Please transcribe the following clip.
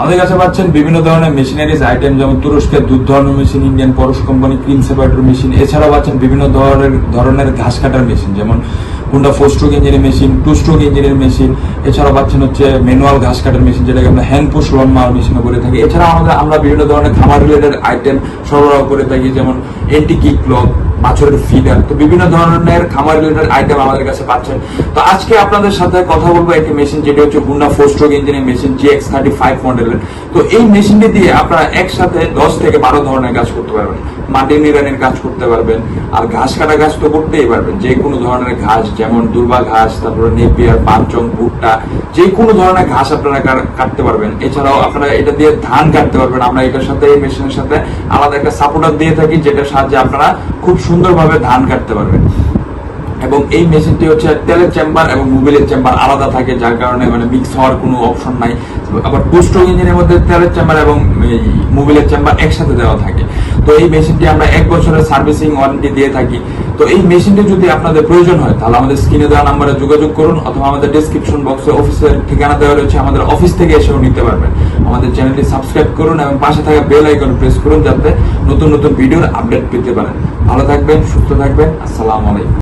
আমাদের কাছে পাচ্ছেন বিভিন্ন ধরনের মেশিনারিজ আইটেম যেমন তুরস্কের দুধ ধরানোর machine Indian Paras company cream separator machine এছাড়াও পাচ্ছেন বিভিন্ন ধরনের ধরনের ঘাস কাটার মেশিন যেমন হুন্ডা ফোর স্ট্রোক ইঞ্জিনের মেশিন টু স্ট্রোক ইঞ্জিনের মেশিন এছাড়াও পাচ্ছেন হচ্ছে ম্যানুয়াল ঘাস কাটার মেশিন যেটাকে আমরা হ্যান্ড পুশ লন মার মেশিনও করে থাকি। এছাড়া আমাদের, আমরা বিভিন্ন ধরনের খামার রিলেটেড আইটেম সরবরাহ করে থাকি, যেমন এন্টি কিক ক্লক বাছরের ফিডার তো বিভিন্ন ধরনের খামার রিলেটেড আইটেম আমাদের কাছে পাচ্ছেন। তো আজকে আপনাদের সাথে কথা বলব একটি মেশিন যেটি হচ্ছে হুন্ডা ফোর স্ট্রোক ইঞ্জিনের machine G X thirty five মডেলের তো এই মেশিনটি দিয়ে আপনারা একসাথে দশ থেকে বারো ধরনের কাজ করতে পারবেন। মাটি নিরানির কাজ করতে পারবেন, আর ঘাস কাটা কাজ তো করতেই পারবেন। যে কোনো ধরনের ঘাস, যেমন দুর্বা ঘাস, তারপরে নেপিয়ার পাঁচজন ভুট্টা, যে কোনো ধরনের ঘাস আপনারা কাটতে পারবেন। এছাড়াও আপনারা এটা দিয়ে ধান কাটতে পারবেন। আমরা এটার সাথে, এই মেশিনের সাথে আলাদা একটা সাপোর্টার দিয়ে থাকি, যেটার সাহায্যে আপনারা খুব সুন্দরভাবে ধান কাটতে পারবেন। এবং এই মেশিনটি হচ্ছে তেলের চেম্বার এবং মোবিলের চেম্বার আলাদা থাকে, যার কারণে মানে মিক্স হওয়ার কোনো অপশন নাই। আবার টু স্ট্রোক ইঞ্জিনের মধ্যে তেলের চেম্বার এবং মোবিলের চেম্বার একসাথে দেওয়া থাকে। তো এই মেশিনটি আমরা এক বছরের সার্ভিসিং ওয়ারেন্টি দিয়ে থাকি। তো এই মেশিনটি যদি আপনাদের প্রয়োজন হয়, তাহলে আমাদের স্ক্রিনে দেওয়া নাম্বারে যোগাযোগ করুন অথবা আমাদের ডিসক্রিপশন বক্সে অফিসের ঠিকানা দেওয়া রয়েছে, আমাদের অফিস থেকে এসেও নিতে পারবেন। আমাদের চ্যানেলটি সাবস্ক্রাইব করুন এবং পাশে থাকা বেল আইকন প্রেস করুন যাতে নতুন নতুন ভিডিওর আপডেট পেতে পারেন। ভালো থাকবেন, সুস্থ থাকবেন, আসসালামু আলাইকুম।